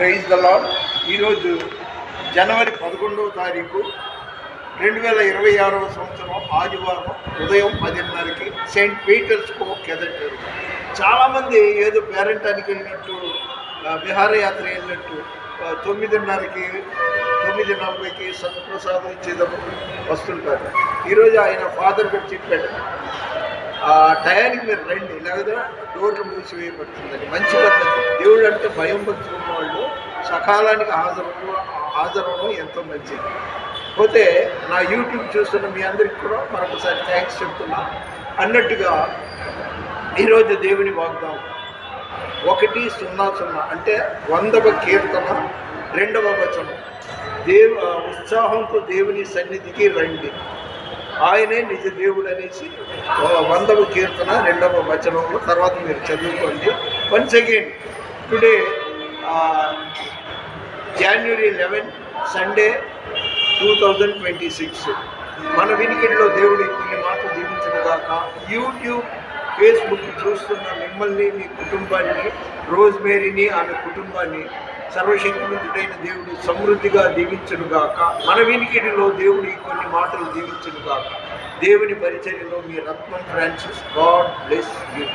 Praise the lord ఈరోజు జనవరి పదకొండవ తారీఖు రెండు వేల ఇరవై ఆరవ సంవత్సరం ఆదివారం ఉదయం పదిన్నరకి సెయింట్ పీటర్స్ కో కెదటారు చాలామంది ఏదో పేరెంటానికి వెళ్ళినట్టు విహారయాత్ర వెళ్ళినట్టు తొమ్మిదిన్నరకి తొమ్మిది నలభైకి సత్ప్రసాదం ఇచ్చేటప్పుడు వస్తుంటారు. ఈరోజు ఆయన ఫాదర్ గారు చెప్పాడు ఆ టయానికి మీరు రండి లేదా డోర్లు మూసివేయబడుతుందని. మంచి పద్ధతి. దేవుడు అంటే భయం పడుతుంది సకాలానికి హాజరు హాజరవడం ఎంతో మంచిది. పోతే నా యూట్యూబ్ చూస్తున్న మీ అందరికి కూడా మరొకసారి థ్యాంక్స్ చెప్తున్నా. అన్నట్టుగా ఈరోజు దేవుని వాగ్దాం ఒకటి సున్నా సున్నా అంటే వందవ కీర్తన రెండవ వచనం. దేవు ఉత్సాహంతో దేవుని సన్నిధికి రండి. ఆయనే నిజ దేవుడు అనేసి వందవ కీర్తన రెండవ వచనంలో తర్వాత మీరు చదువుకోండి. Once again today January eleven Sunday two thousand twenty six మన వినికిడిలో దేవుడి కొన్ని మాటలు దీవించను యూట్యూబ్ ఫేస్బుక్ చూస్తున్న మిమ్మల్ని మీ కుటుంబాన్ని రోజ్మేరీని ఆమె కుటుంబాన్ని సర్వశక్తివంతుడైన దేవుడు సమృద్ధిగా దీవించును గాక. మన వినికిడిలో దేవుడి కొన్ని మాటలు దీవించనుగాక దేవుని పరిచర్యలో మీ Ratnam Francis God bless you